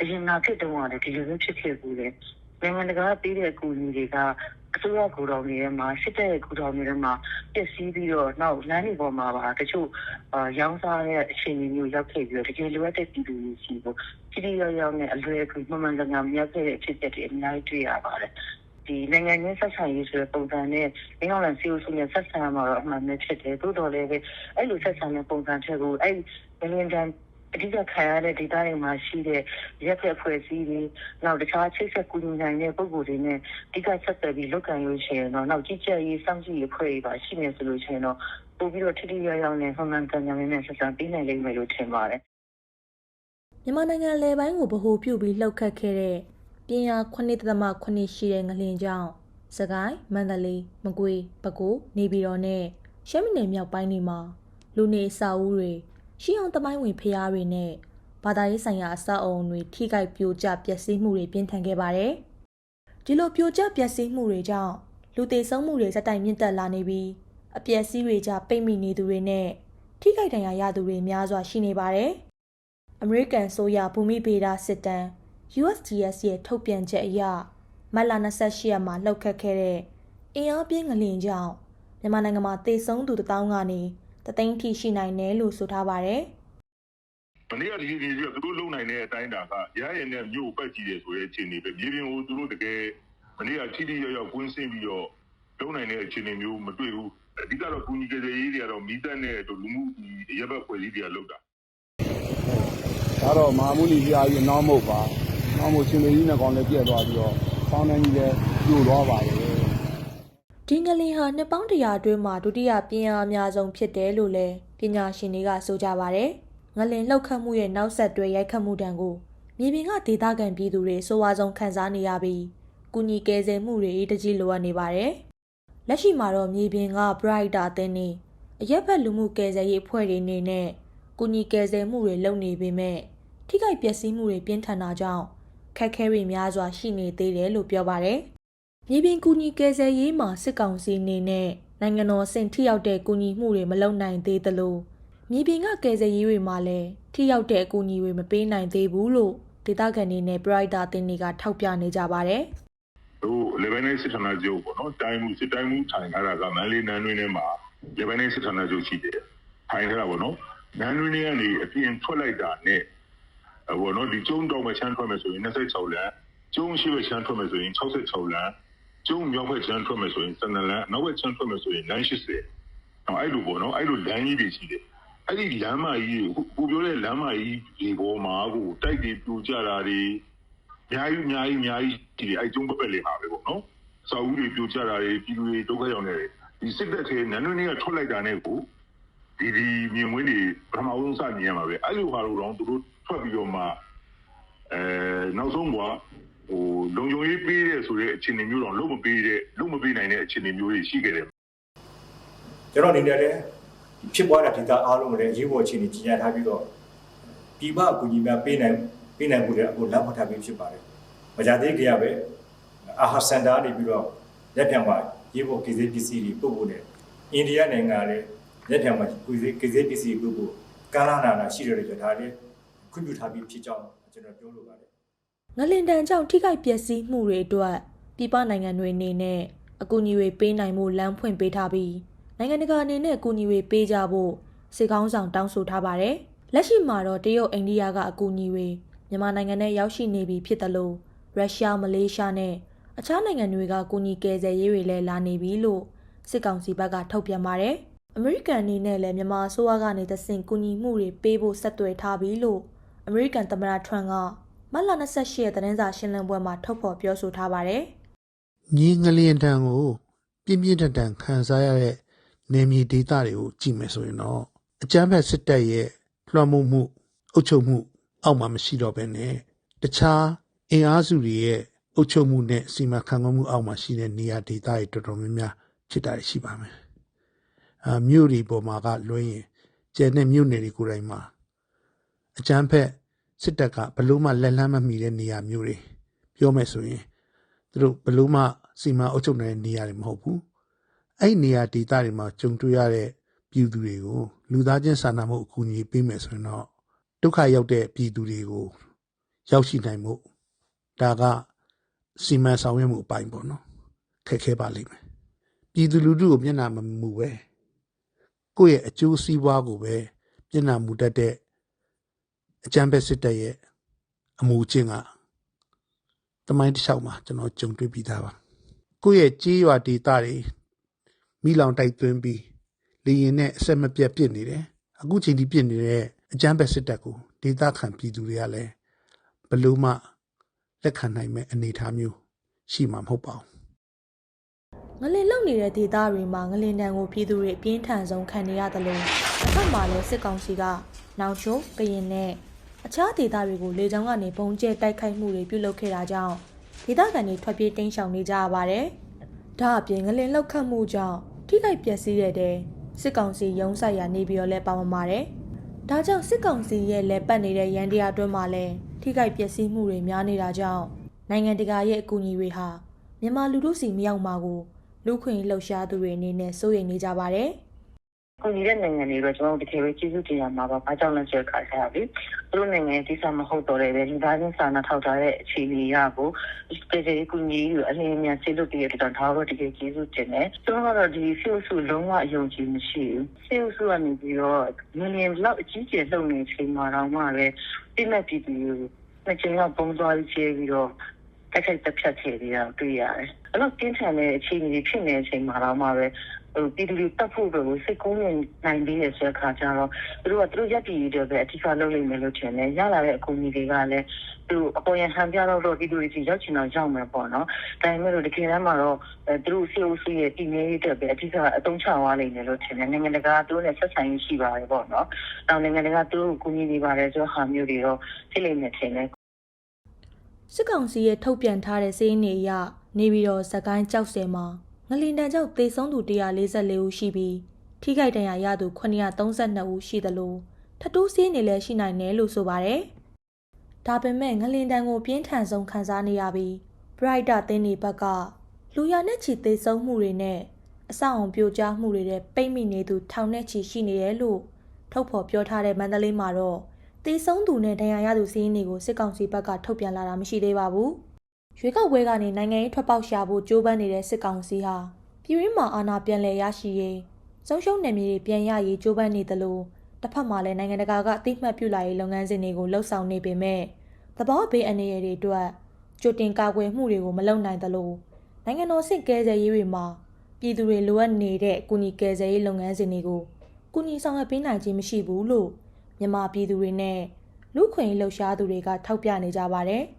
အရင်ကဖြစ်တုန်းကလည်းဒီလိုမျိုးဖြစ်ခဲ့ဘူးလေနိုင်ငံတကာကပေးတဲ့အကူအညီတွေကအစိုးရကူတော်တွေထဲမှာစစ်တပ်ရဲ့ကူတော်တွေထဲမှာပျက်စီးပြီးတော့နောက်လမ်းတွေပေါ်မှာပါတချို့အာရောင်းစားတဲ့အခြေအနေမျိုးရောက်ခဲ့ပြီးတော့တကယ်လိုအပ်တဲ့ပြည်သူတွေရှိဖို့ပြည်သူရောရောက်နဲ့အလွယ်ကူမှန်မှန်ကန်ကန်မြောက်ခဲ့တဲ့အဖြစ်အပျက်တွေအများကြီးတွေ့ရပါတယ်ဒီနိုင်ငံရေးဆက်ဆံရေးဆိုတဲ့ပုံစံနဲ့အင်္ဂလန်စီအိုစုနဲ့ဆက်ဆံမှာတော့အမှန်ပဲဖြစ်တယ်သို့တော်လည်းပဲအဲ့လိုဆက်ဆံတဲ့ပုံစံချက်ကိုအဲ့ဘယ်လိုတန်း အဓိကခံရတဲ့ဒေသတွေမှာရှိတဲ့ရက်ဖက်ဖွဲ့စည်းတွေနောက်တခြားချိတ်ဆက်ကူညီနိုင်တဲ့ပုံကိုယ်တွေနဲ့အဓိကဆက်သွယ်ပြီးလုပ်ကံရရှိရင်တော့နောက်ကြီးကြပ်ရေးစောင့်ကြည့်ရေးဖွဲ့တွေပါရှိနေဆိုလို့ရှိရင်တော့ပို့ပြီးတော့ထိထိရောက်ရောက်နဲ့ဟန်မှန်ကန်ကန်နဲ့ဆက်ဆံပေးနိုင်လိမ့်မယ်လို့ထင်ပါတယ်မြန်မာနိုင်ငံလယ်ပိုင်းကိုဗဟိုပြုပြီးလှုပ်ခတ်ခဲ့တဲ့ပြင်းအား9.8ရှိတဲ့ငလျင်ကြောင့်စကိုင်းမန္တလေးမကွေးပဲခူးနေပြည်တော်နဲ့ရှမ်းပြည်နယ်မြောက်ပိုင်းတွေမှာလူနေအဆောက်အဦတွေ ရှိအောင်တမိုင်းဝင်ဖျားတွေနဲ့ဘာသာရေးဆိုင်ရာအဆောက်အအုံတွေထိခိုက်ပြိုကျပျက်စီးမှုတွေပြင်းထန်ခဲ့ပါတယ်။ဒီလိုပြိုကျပျက်စီးမှုတွေကြောင့်လူသေဆုံးမှုတွေစက်တိုင်မြင့်တက်လာနေပြီးအပျက်စီးတွေကြပိတ်မိနေသူတွေနဲ့ထိခိုက်ဒဏ်ရာရသူတွေများစွာရှိနေပါတယ်။အမေရိကန်ဆိုရဘူမိဗေဒစစ်တမ်း USGS ရဲ့ထုတ်ပြန်ချက်အရမတ်လ28ရက်မှာလှုပ်ခတ်ခဲ့တဲ့အင်အားပြင်းငလျင်ကြောင့်မြန်မာနိုင်ငံမှာသေဆုံးသူတစ်တောင်းကနေ တသိန်းထိရှိနိုင်တယ်လို့ဆိုထားပါတယ်မနေ့ကဒီဒီပြီးတော့သူတို့လုံနိုင်တဲ့အတိုင်းတာကရရည်နဲ့မြို့ပတ်ကြည့်တယ်ဆိုတဲ့အခြေအနေပဲမြေပြင်ကိုသူတို့တကယ်မနေ့ကထိထိရောက်ရောက်ကွင်းဆင်းပြီးတော့လုံနိုင်တဲ့အခြေအနေမျိုးမတွေ့ဘူးအဓိကတော့ကုညီကြတဲ့ရေးတွေကတော့မိသက်နဲ့လူမှုဒီရပ်ဘက်ဖွဲ့စည်းတွေကလောက်တာဒါတော့မဟာမုနီပြာကြီးနောက်မဟုတ်ပါနောက်မို့ရှင်မေကြီးနဲ့ကောင်လည်းပြက်သွားပြီးတော့ဆောင်းနှန်းကြီးလည်းပြိုသွားပါတယ်။ ဒီငလျင်ဟာနှစ်ပေါင်းတရာအတွင်းမှာဒုတိယပြင်းအားအများဆုံးဖြစ်တယ်လို့လည်းပညာရှင်တွေကဆိုကြပါတယ်။ငလျင်လှုပ်ခတ်မှုရဲ့နောက်ဆက်တွဲရိုက်ခတ်မှုတံကိုမြေပြင်ကဒေသခံပြည်သူတွေစိုးဝါးဆုံးခံစားနေရပြီးကုညီကယ်ဆယ်မှုတွေတကြီးလိုအပ်နေပါတယ်။လက်ရှိမှာတော့မြေပြင်က Brighter အသင်းနေအရက်ဖက်လူမှုကယ်ဆယ်ရေးအဖွဲ့တွေအနေနဲ့ကုညီကယ်ဆယ်မှုတွေလုပ်နေပေမဲ့ထိခိုက်ပျက်စီးမှုတွေပြင်းထန်တာကြောင့်ခက်ခဲတွေများစွာရှိနေသေးတယ်လို့ပြောပါတယ်။ မြေပြင်ကူညီကယ်ဆယ်ရေးမှာစစ်ကောင်စီအနေနဲ့နိုင်ငံတော်အဆင့်ထိရောက်တဲ့ကူညီမှုတွေမလုပ်နိုင်သေးသလိုမြေပြင်ကကယ်ဆယ်ရေးတွေမှာလည်းထိရောက်တဲ့အကူအညီတွေမပေးနိုင်သေးဘူးလို့ဒေသခံတွေနဲ့ပရိုက်တာအသင်းတွေကထောက်ပြနေကြပါတယ်သူလေဘန်စစ်ဌာနချုပ်ပေါ့နော်တိုင်းမှုစစ်တိုင်းမှုထိုင်ထားတာကမန္တလေးနန်းတွင်းထဲမှာလေဘန်စစ်ဌာနချုပ်ရှိတယ်ထိုင်ထားတာပေါ့နော်နန်းတွင်းထဲကနေအပြင်ထွက်လိုက်တာနဲ့ဘောနော်ဒီကျုံတောင်မချမ်းထွက်မယ်ဆိုရင်26လမ်းကျုံရှိဘချမ်းထွက်မယ်ဆိုရင်66လမ်း ကျုံမြောက်ဘက်ချမ်းထွက်မယ်ဆိုရင်12လမ်းနောက်ဘက်ချမ်းထွက်မယ်ဆိုရင်လမ်း80နော်အဲ့လိုပေါ့နော်အဲ့လိုလမ်းကြီးတွေရှိတယ်အဲ့ဒီလမ်းမကြီးကိုပြောတဲ့လမ်းမကြီးဒီပေါ်မှာကိုတိုက်တွေပြူကြတာတွေအများကြီးအများကြီးအများကြီးဒီအဲ့ကျုံပပက်လေးပါပဲပေါ့နော်စာအုပ်တွေပြူကြတာတွေပြည်သူတွေဒုက္ခရောက်နေတယ်ဒီစစ်တပ်ထဲနန်းတွင်းတွေကထွက်လိုက်တာနဲ့ကိုဒီဒီမြင်ဝင်းတွေပထမဆုံးစမြင်ရမှာပဲအဲ့လိုဟာလို့တော့သူတို့ထွက်ပြီးတော့မှအဲနောက်ဆုံးက ဟိုလုံခြုံရေးပေးတဲ့ဆိုတဲ့အခြေအနေမျိုးတော့လုံးမပေးတဲ့လုံးမပေးနိုင်တဲ့အခြေအနေမျိုးတွေရှိခဲ့တယ်ကျွန်တော်အနေနဲ့လည်းဖြစ်ပွားတဲ့ဒေသအားလုံးလည်းရေးပေါ်အခြေအနေကြီးညာထားပြီးတော့ပြည်ပအကူအညီများပေးနိုင်ပေးနိုင်မှုလည်းအခုလက်မထားပြီးဖြစ်ပါတယ်။မကြသေးကြရပဲအာဟာစင်တာနေပြီးတော့လက်ပြန်မှာရေးပေါ်ကိစ္စပစ္စည်းတွေပို့ဖို့နဲ့အိန္ဒိယနိုင်ငံလည်းလက်ပြန်မှာကိစ္စကိစ္စပစ္စည်းပို့ဖို့ကာလာနာနာရှိတယ်လို့ဒါလည်းခွင့်ပြုထားပြီးဖြစ်ကြောင်းကျွန်တော်ပြောလိုပါတယ်။ ငလင်တန်ကြောင့်ထိခိုက်ပျက်စီးမှုတွေအတွက်ပြည်ပနိုင်ငံတွေအနေနဲ့အကူအညီတွေပေးနိုင်မှုလမ်းဖွင့်ပေးထားပြီးနိုင်ငံတကာအနေနဲ့အကူအညီတွေပေးကြဖို့စေကောင်းဆောင်တောင်းဆိုထားပါတယ်။လက်ရှိမှာတော့တရုတ်အိန္ဒိယကအကူအညီတွေမြန်မာနိုင်ငံနဲ့ရောက်ရှိနေပြီဖြစ်တယ်လို့ရုရှားမလေးရှားနဲ့အခြားနိုင်ငံတွေကကူညီကယ်ဆယ်ရေးတွေလည်းလာနေပြီလို့စစ်ကောင်စီဘက်ကထုတ်ပြန်ပါတယ်။အမေရိကန်အနေနဲ့လည်းမြန်မာအစိုးရကနေသဆင့်ကူညီမှုတွေပေးဖို့ဆက်သွယ်ထားပြီလို့အမေရိကန်သမ္မတထရန့်က မတ်လ28ရက်သတင်းစာရှင်းလင်းပွဲမှာထုတ်ဖော်ပြောဆိုထားပါတယ်ညီငလျင်တန်ကိုပြင်းပြင်းထန်ထန်ခံစားရတဲ့နေမြေဒေသတွေကိုကြည့်မယ်ဆိုရင်တော့အကြမ်းဖက်စစ်တပ်ရဲ့လွှမ်းမိုးမှုအုပ်ချုပ်မှုအောက်မှာမရှိတော့ဘဲနဲ့တခြားအင်အားစုတွေရဲ့အုပ်ချုပ်မှုနဲ့စီမံခန့်ခွဲမှုအောက်မှာရှိတဲ့နေရာဒေသတွေတော်တော်များများဖြစ်တာရှိပါမယ်။အာမြို့တွေပေါ်မှာကလွှဲရင်ကျန်တဲ့မြို့နယ်တွေကိုယ်တိုင်မှာအကြမ်းဖက် စစ်တပ်ကဘလို့မှလက်လန်းမမီတဲ့နေရာမျိုးတွေပြောမယ်ဆိုရင်သူတို့ဘယ်လို့မှစီမံအုပ်ချုပ်နိုင်တဲ့နေရာတွေမဟုတ်ဘူးအဲ့ဒီနေရာဒေသတွေမှာကြုံတွေ့ရတဲ့ပြည်သူတွေကိုလူသားချင်းစာနာမှုအကူအညီပေးမယ်ဆိုရင်တော့ဒုက္ခရောက်တဲ့ပြည်သူတွေကိုရောက်ရှိနိုင်မှုဒါကစီမံဆောင်ရွက်မှုအပိုင်းပေါ့နော်ခက်ခဲပါလိမ့်မယ်ပြည်သူလူထုကိုမျက်နှာမမူပဲကိုယ့်ရဲ့အကျိုးစီးပွားကိုပဲမျက်နှာမူတတ်တဲ့ အကြံပဲစစ်တပ်ရဲ့အမူအကျင့်ကတမိုင်းတစ်လျှောက်မှာကျွန်တော်ကြုံတွေ့ပြီးသားပါကိုယ့်ရဲ့ကြေးရွာဒေသတွေမိလောင်တိုက်သွင်းပြီးလေရင်နဲ့အဆက်မပြတ်ပြစ်နေတယ်အခုချိန်ထိပြစ်နေတဲ့အကြမ်းဖက်စစ်တပ်ကိုဒေသခံပြည်သူတွေကလည်းဘယ်လို့မှလက်ခံနိုင်မဲ့အနေအထားမျိုးရှိမှာမဟုတ်ပါဘူးငလင်လုံနေတဲ့ဒေသတွေမှာငလင်တံကိုပြည်သူတွေအပြင်းထန်ဆုံးခံနေရတယ်လို့တစ်ဖက်မှာလည်းစစ်ကောင်စီကနောင်ချိုးကရင်နဲ့ အခြားဒေသတွေကိုလေကြောင်းကနေပုံကျဲတိုက်ခိုက်မှုတွေပြုလုပ်ခဲ့တာကြောင့်ဒေသခံတွေထွက်ပြေးတိမ်းရှောင်နေကြရပါတယ်။ဒါအပြင်ငလင်လောက်ခတ်မှုကြောင့်ထိခိုက်ပျက်စီးတဲ့တဲ့စစ်ကောင်စီရုံးဆိုင်ရာနေပြီးတော့လဲပါဝင်ပါတယ်။ဒါကြောင့်စစ်ကောင်စီရဲ့လက်ပတ်နေတဲ့ရန်တရားအတွင်းမှာလည်းထိခိုက်ပျက်စီးမှုတွေများနေတာကြောင့်နိုင်ငံတကာရဲ့အကူအညီတွေဟာမြန်မာလူထုစီမရောက်မှာကိုလူခွင့်လှုပ်ရှားသူတွေအနေနဲ့စိုးရိမ်နေကြပါတယ်။ ကိုကြီးတဲ့နိုင်ငံတွေတော့ ကျွန်တော်တို့ တကယ်ပဲ ကျေးဇူးတင်ရမှာပါ။ဘာကြောင့်လဲဆိုတော့ခါစားပြီ။သူတို့နိုင်ငံရဲ့တိကျမဟုတ်တော့လည်းပဲ လူသားချင်းစာနာထောက်ထားတဲ့ အခြေအနေရကိုတကယ်ကူညီယူအလင်းအမြန်ဆေးလုပ်တဲ့အတွက်ဒါတော့ တကယ်ကျေးဇူးတင်တယ်။ကျွန်တော်ကတော့ ဒီဆီအုပ်စုလုံးဝ အယုံကြည်မရှိဘူး။ဆီအုပ်စုကနေပြီးတော့ ငလျင်လောက် အကြီးကျယ်လှုပ်နေချိန်မှာတော့မှပဲပြည့်မဲ့ပြည်သူနှစ်ချိန်လောက်ပုံသွားပြီးချေပြီးတော့ တက်ခိုက်တက်ဖြတ်ခဲ့ပြီးတော့တွေ့ရတယ်။အဲ့တော့ပြင်းထန်တဲ့အခြေအနေတွေဖြစ်နေတဲ့အချိန်မှာတော့မှပဲဟိုပြည်သူတွေတတ်ဖို့ပဲစိတ်ကူးနေနိုင်ပြီးရတဲ့အခါကျတော့သူတို့ကသူတို့ရက်တည်ရတဲ့ပဲအထူးလုပ်လိမ့်မယ်လို့ထင်တယ်ရလာတဲ့အကူအညီတွေကလည်းသူအပေါ်ရဟန်ပြတော့တော့ပြည်သူတွေကြီးရောက်ချင်တော့ရောက်မယ်ပေါ့နော်ဒါပေမဲ့လို့တကယ်တမ်းမှာတော့သူတို့စီအိုစီရဲ့တည်မြဲရေးအတွက်ပဲအထူးအတုံးချသွားလိမ့်မယ်လို့ထင်တယ်နိုင်ငံတကာသူတို့နဲ့ဆက်ဆံရေးရှိပါတယ်ပေါ့နော်တောင်နိုင်ငံတကာသူတို့ကူညီနေပါတယ်ဆိုတော့ဟာမျိုးတွေတော့ဖြစ်လိမ့်မယ်ထင်တယ် စစ်ကောင်စီရဲ့ထုတ်ပြန်ထားတဲ့စီးရင်တွေအရနေပြီးတော့ဇကိုင်းကြောက်စင်မှာငလင်တန်ကြောက်သေဆုံးသူ144ဦးရှိပြီးထိခိုက်ဒဏ်ရာရသူ932ဦးရှိသလိုထပ်တိုးစီးနေလည်းရှိနိုင်တယ်လို့ဆိုပါတယ်။ဒါပေမဲ့ငလင်တန်ကိုပြင်းထန်ဆုံးခံစားနေရပြီး Brighter တင်းနေဘက်ကလူရနဲ့ချီသေဆုံးမှုတွေနဲ့အဆောက်အုံပြိုကျမှုတွေတဲ့ပိတ်မိနေသူထောင်နဲ့ချီရှိနေတယ်လို့ထုတ်ဖော်ပြောထားတဲ့မန္တလေးမှာတော့ သေဆုံးသူနဲ့ဒဏ်ရာရသူစီးရင်တွေကိုစစ်ကောင်စီဘက်ကထုတ်ပြန်လာတာမရှိသေးပါဘူး။ရွေးကောက်ပွဲကနေနိုင်ငံရေးထွက်ပေါက်ရှာဖို့ကြိုးပမ်းနေတဲ့စစ်ကောင်စီဟာပြည်ရင်းမှာအာဏာပြန်လည်ရရှိရေးဆုံးရှုံးနယ်မြေတွေပြန်ရရေးကြိုးပမ်းနေသလိုတစ်ဖက်မှာလည်းနိုင်ငံတကာကအသိမှတ်ပြုလာရေးလုပ်ငန်းစဉ်တွေကိုလှုပ်ဆောင်နေပေမဲ့သဘောဘေးအနေရတွေအတွက်ကြိုတင်ကာကွယ်မှုတွေကိုမလုပ်နိုင်သလိုနိုင်ငံတော်စစ်ကဲဆယ်ရေးတွေမှာပြည်သူတွေလိုအပ်နေတဲ့ကုညီကယ်ဆယ်ရေးလုပ်ငန်းစဉ်တွေကိုကုညီဆောင်ရွက်ပေးနိုင်ခြင်းမရှိဘူးလို့ မြန်မာပြည်သူတွေနဲ့လူခွင့်လှုပ်ရှားသူတွေကထောက်ပြနေကြပါတယ်။